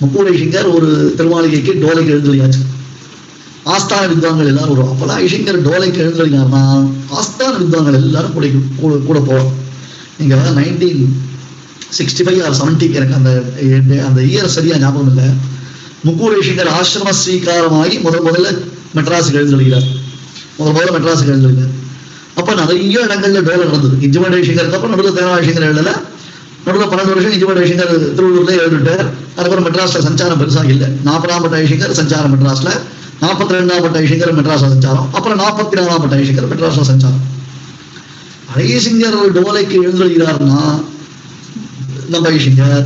முக்கூடை singer ஒரு திருமாளிகைக்கு டோலைக்கு எழுந்தொழியாச்சு ஆஸ்தான வித்வான்கள் எல்லாரும் வரும். அப்பெல்லாம் ஐஷங்கர் டோலைக்கு எழுந்தொழினார்னா ஆஸ்தான வித்வான்கள் எல்லாரும் கூட கூட கூட போவோம் நீங்க nineteen sixty five or seventy எனக்கு அந்த அந்த இயர் சரியாக ஞாபகம் இல்லை. முக்கூர் ஆசிரம ஸ்வீகாரமாகி முதல் முதல்ல மெட்ராஸுக்கு எழுந்தொழிகிறார் முதல் முதல்ல மெட்ராஸுக்கு எழுந்தொழிகிறார் அப்போ நிறைய இடங்கள்ல டோலை நடந்தது. இஞ்சிமண்ட ஐசிங்கருக்கு அப்புறம் நடுவில் தேவா ஐசிங்கர் நடுவில் பன்னெண்டு வருஷம் இஞ்சிமண்ட ஐசிங்கர் திருவள்ளூர்ல எழுதிட்டார் அதுக்கப்புறம் மெட்ராஸ்ல சஞ்சாரம் பெருசா இல்லை. நாற்பதாம் பட்ட ஐசிங்கர் சஞ்சாரம் மெட்ராஸ்ல நாற்பத்தி ரெண்டாம் பட்ட ஐசிங்கர் மெட்ராஸ்ல சஞ்சாரம். அப்புறம் நாற்பத்தி நாலாம் பட்ட ஐசிங்கர் மெட்ராஸ்ல சஞ்சாரம். ஐசிங்கர் டோலைக்கு எழுந்துகிறார்னா நம்ம ஐசிங்கர்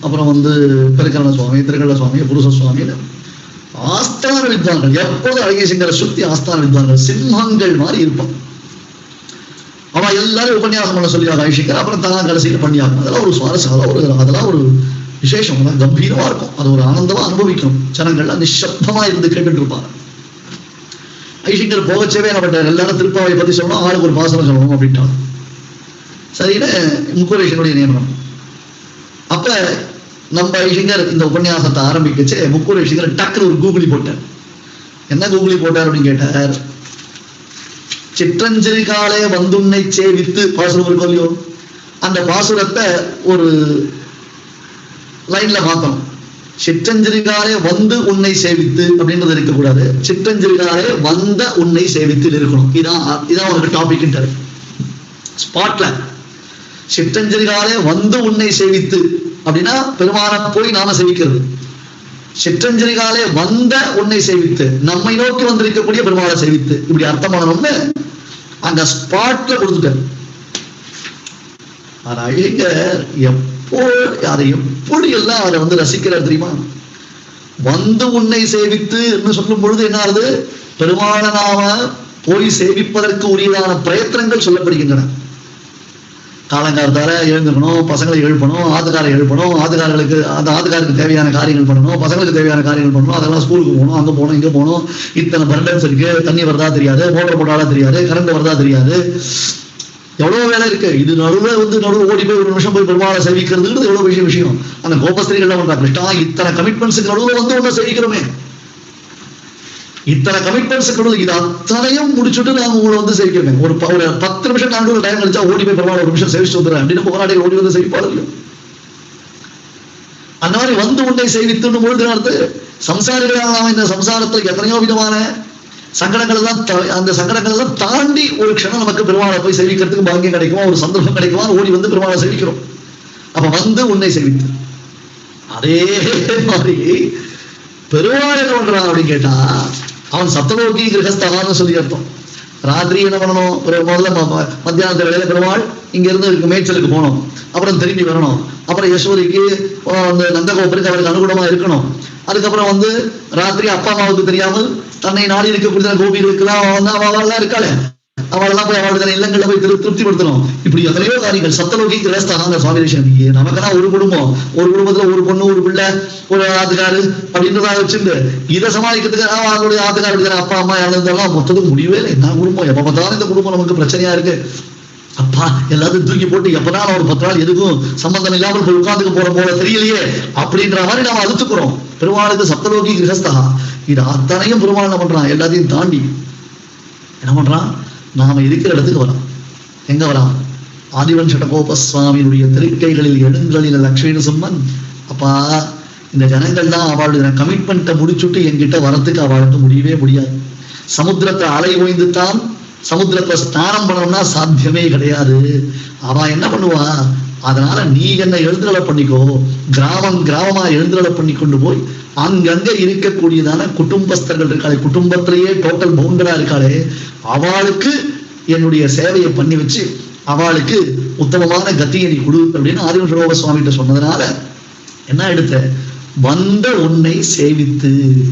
அப்புறம் வந்து பெருக்கரண சுவாமி திருக்கள்ள சுவாமி புருஷ சுவாமி ஆஸ்தான வித்வான்கள். எப்போதும் அழகேசங்கரை சுத்தி ஆஸ்தான வித்வான்கள். சிம்மங்கள் மாதிரி இருப்பான். அவன் எல்லாரும் உபன்யாசம் பண்ண சொல்லி ஐஷிக்கர். அப்புறம் தான் கடைசியில் பண்ணியாகும் அதெல்லாம் ஒரு சுவாரஸ்யம் ஒரு அதெல்லாம் ஒரு விசேஷம் அதெல்லாம் கம்பீரமா இருக்கும். அது ஒரு ஆனந்தமா அனுபவிக்கணும் ஜனங்கள்லாம் நிசப்தமா இருந்து கேட்டுட்டு இருப்பாங்க ஐஷிங்கர் போகச்சவே என்ன பண்ணார் எல்லாரும் திருப்பாவை பத்தி சொல்லணும். ஆளுக்கு ஒரு பாசனம் சொல்லணும் அப்படின்ட்டாங்க. சரின்னு முக்குரேஷனுடைய நியமனம். அப்ப நம்ம ஐஷிங்கர் இந்த உபன்யாசத்தை ஆரம்பிக்கச்சு முக்குரேஷிங்கர் டக்குனு ஒரு கூகுளி போட்டார். என்ன கூகுளி போட்டார் அப்படின்னு கேட்டார்? சிற்றஞ்சிறுகாலே வந்துன்னை சேவித்து பாசுரம் இருக்கும் இல்லையோ அந்த பாசுரத்தை ஒரு லைன்ல பார்த்தோம் சிற்றஞ்சிறுகாலே வந்து உன்னை சேவித்து அப்படின்றது இருக்கக்கூடாது. சிற்றஞ்சிறுகாலே வந்த உன்னை சேவித்து இருக்கணும். இதான் இதான் உனக்கு டாபிக்ன்றாரு ஸ்பாட்ல சிற்றஞ்சலிகாலே வந்து உன்னை சேவித்து அப்படின்னா பெருமான போய் நாம சேவிக்கிறது. சிற்றஞ்சலிகாலே வந்த உன்னை சேவித்து நம்மை நோக்கி வந்திருக்கக்கூடிய பெருமாளை சேவித்து. இப்படி அர்த்தம் பண்ணணும்னு அங்க ஸ்பாட்ல கொடுத்துட்டார் ஆனா எப்போ அதை எப்படி எல்லாம் அதை வந்து ரசிக்கிறார் தெரியுமா? வந்து உன்னை சேவித்து என்று சொல்லும் பொழுது என்ன ஆகுது? பெருமாளை போய் சேவிப்பதற்கு உரியதான பிரயத்தனங்கள் சொல்லப்படுகின்றன. காலங்காலத்தால எழுந்துக்கணும் பசங்களை எழுப்பணும் ஆத்துக்காரை எழுப்பணும் ஆத்துக்காரர்களுக்கு அந்த ஆத்துக்காருக்கு தேவையான காரியங்கள் பண்ணணும் பசங்களுக்கு தேவையான காரியங்கள் பண்ணணும் அதெல்லாம் ஸ்கூலுக்கு போகணும் அங்கே போகணும் இங்கே போகணும். இத்தனை பர்டன்ஸ் இருக்கு தண்ணி வரதா தெரியாது மோட்டர் போட்டாலா தெரியாது கரண்ட் வரதா தெரியாது. எவ்வளவு வேலை இருக்கு? இது நடுவில் வந்து நடுவில் ஓடி போய் ஒரு நிமிஷம் போய் பெருமாளை சேவிக்கிறதுங்கிறது எவ்வளவு விஷயம் விஷயம். அந்த கோபஸ்திரிகள் என்ன பண்றாங்க கிருஷ்ணா இத்தனை கமிட்மெண்ட்ஸுக்கு நடுவில் வந்து ஒண்ணு சேவிக்கிறோமே. இத்தனை கமிட்மெண்ட்ஸ் நடுவில் இது அத்தனையும் முடிச்சுட்டு நாங்க உங்களை வந்து சேவிக்கிறோமே ஒரு ஒரு பத்து நிமிஷம் நடுவில் டைம் கழிச்சா ஓடி போய் பரவாயில்ல ஒரு நிமிஷம் சேவிச்சு வந்துடுறேன். அப்படின்னு போராடி ஓடி வந்து சேவிப்பாளர்கள் அந்த மாதிரி வந்து உன்னை சேவித்துன்னு பொழுது அடுத்து சம்சாரிகளாக இந்த சம்சாரத்தில் எத்தனையோ விதமான சங்கடங்கள் எல்லாம் அந்த சங்கடங்கள் எல்லாம் தாண்டி ஒரு க்ஷணம் நமக்கு பெருமாளை போய் சேவிக்கிறதுக்கு பாக்கியம் கிடைக்குமா? ஒரு சந்தர்ப்பம் கிடைக்குமா? ஓடி வந்து பெருமாளை சேவிக்கிறோம். அப்ப வந்து உன்னை சேவித்து அதே மாதிரி பெருமாள் என்ன பண்றான் அப்படின்னு கேட்டா அவன் சப்தலோகி கிரகஸ்தகான்னு சொல்லி அர்த்தம். ராத்திரி என்ன பண்ணணும்? முதல்ல மத்தியானத்து வேலையில பெருமாள் இங்க இருந்து இருக்கு மேய்ச்சலுக்கு போகணும். அப்புறம் திரும்பி வரணும். அப்புறம் யசோதிக்கு அந்த நந்தகோபுருக்கு அவருக்கு அனுகூலமா இருக்கணும். அதுக்கப்புறம் வந்து ராத்திரி அப்பா அம்மாவுக்கு தெரியாமல் தன்னை நாடி இருக்கக்கூடிய கோபிகளுக்கெல்லாம் வந்து அவெல்லாம் இருக்காளே. அவளெல்லாம் போய் அவளுக்கு இல்லங்கள்ல போய் திரு திருப்திப்படுத்தணும். இப்படி எத்தனையோ காரியங்கள். சத்தலோகி கிரஸ்தான சுவாமி தேசிகன் நமக்கெல்லாம் ஒரு குடும்பம். ஒரு குடும்பத்துல ஒரு பொண்ணு ஒரு பிள்ளை ஒரு ஆத்துக்காரு அப்படின்றதா வச்சுட்டு இதை சமாளிக்கிறதுக்கு அவங்களுடைய ஆத்துக்காரு இருக்கிற அப்பா அம்மா இறந்ததெல்லாம் மொத்தத்துக்கு முடியவே இல்லை. என்ன குடும்பம்? எப்ப பார்த்தாலும் இந்த குடும்பம் நமக்கு பிரச்சனையா இருக்கு. அப்பா எல்லாத்தையும் தூக்கி போட்டு எப்பதான் ஒரு பத்து நாள் எதுக்கும் சம்பந்தம் இல்லாமல் போய் உட்காந்துக்கு போற போல தெரியலையே அப்படின்ற மாதிரி நாம அழுத்துக்கிறோம். பெருமாளுக்கு சப்தலோகி கிரகஸ்தா. இது அத்தனையும் பெருமாள் என்ன பண்றான்? எல்லாத்தையும் தாண்டி. என்ன பண்றான்? நாம இருக்கிற இடத்துக்கு வரலாம் எங்க வரலாம் ஆதிவன் சட்டகோப சுவாமியினுடைய திருக்கைகளில் எடுங்களில் லக்ஷ்மி சும்மன் அப்பா இந்த ஜனங்கள் தான் அவளுடைய கமிட்மெண்ட்டை முடிச்சுட்டு என்கிட்ட வரத்துக்கு அவளுக்கு முடியவே முடியாது. சமுத்திரத்தை அலை ஓய்ந்து தான் சமுத்திரத்தை ஸ்நானம் பண்ணணும்னா சாத்தியமே கிடையாது. அவன் என்ன பண்ணுவா அதனால நீ என்ன எழுந்துரலை பண்ணிக்கோ. கிராமம் கிராமமா எழுந்துரலை பண்ணி கொண்டு போய் அங்கங்க இருக்கக்கூடியதான குடும்பஸ்தர்கள் இருக்காளே குடும்பத்திலேயே டோட்டல் பவுண்டரா இருக்காளே அவளுக்கு என்னுடைய சேவையை பண்ணி வச்சு அவளுக்கு உத்தமமான கத்தியை நீ கொடு அப்படின்னு ஆதிவ சரோப சுவாமிகிட்ட சொன்னதுனால என்ன எடுத்த? வந்த உன்னை சேவித்து.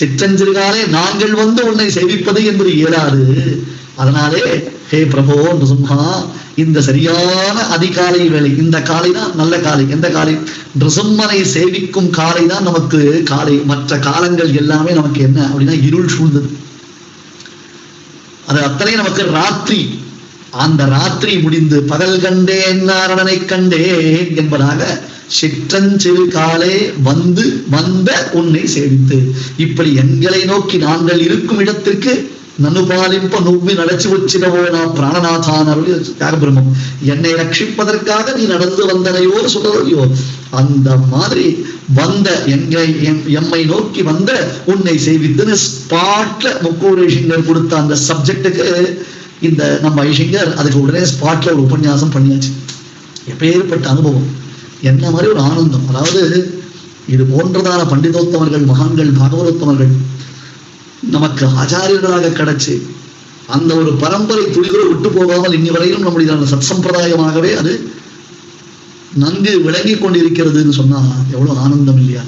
சிற்றஞ்சிறுகாலே நாங்கள் வந்து உன்னை சேவிப்பது என்பது இயலாது. அதனாலே ஹே பிரபோ நிருசிம்ஹா இந்த சரியான அதிகாலை வேலை இந்த காலை தான் நல்ல காலை எந்த காலை? நிருசிம்மனை சேவிக்கும் காலை தான் நமக்கு காலை. மற்ற காலங்கள் எல்லாமே நமக்கு என்ன? அப்படின்னா இருள் சூழ்ந்தது. அது அத்தனை நமக்கு ராத்திரி. அந்த ராத்திரி முடிந்து பகல் கண்டேன் நாரணனை கண்டேன் என்பதாக சிற்றஞ்சிறு காலே வந்து வந்த உன்னை சேவித்து. இப்படி எங்களை நோக்கி நாங்கள் இருக்கும் இடத்திற்கு நனுபாலிப்ப நுவ்வி நடச்சி வச்சிடவோ நான் பிராணநாதான் அருள் தியாகபிரமம். என்னை ரட்சிப்பதற்காக நீ நடந்து வந்தனையோ சொல்லவையோ அந்த மாதிரி வந்த எங்களை எம்மை நோக்கி வந்த உன்னை செய்வித்துன்னு ஸ்பாட்ல முக்கோடு கொடுத்த அந்த சப்ஜெக்டுக்கு இந்த நம்ம ஐஷிங்கர் அதுக்கு உடனே ஸ்பாட்ல ஒரு உபன்யாசம் பண்ணியாச்சு. எப்பேற்பட்ட அனுபவம். என்ன மாதிரி ஒரு ஆனந்தம். அதாவது இது போன்றதான பண்டிதோத்தமர்கள் மகான்கள் பாகவதோத்தமர்கள் நமக்கு ஆச்சாரியர்களாக கிடைச்சு அந்த ஒரு பரம்பரை துளிகளை விட்டு போகாமல் இன்னி வரையிலும் நம்முடைய சத் சம்பிரதாயமாகவே அது நன்கு விளங்கி கொண்டிருக்கிறதுன்னு சொன்னா எவ்வளவு ஆனந்தம் இல்லையா?